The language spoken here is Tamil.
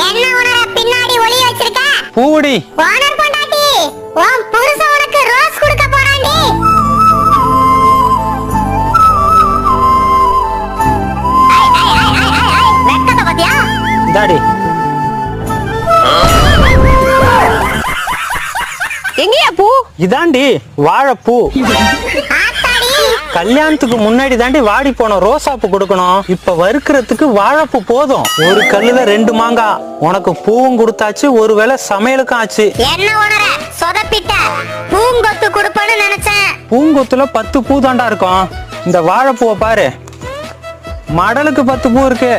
என்ன உணர பின்னாடி ஒளி வச்சிருக்க? பூடி ஓனர் பொண்டாட்டி உன் புருஷன் உனக்கு ரோஸ் கொடுக்க போறாண்டி. ஐ, ஐ, ஐ, ஐ, ஐ, ஐ, வெட்கத்தை பாத்தியா இதாடி எங்கயா பூ? இதாண்டி வாழைப்பூ. கல்யாணத்துக்கு முன்னாடி தாண்டி வாடி போன ரோசாப்பூ கொடுக்கணும். இப்ப வறுக்கிறதுக்கு வாழைப்பூ போதும். ஒரு கல்லுல ரெண்டு மாங்காய் உனக்கு பூவும் கொடுத்தாச்சு ஒருவேளை சமையலுக்கும் ஆச்சு. என்ன உணர? சொதப்பிட்ட. பூங்கொத்து கொடுப்பேன்னு நினைச்சேன். பூங்கொத்துல பத்து பூ தாண்டா இருக்கும். இந்த வாழைப்பூவை பாரு. மடலுக்கு பத்து பூ இருக்கு.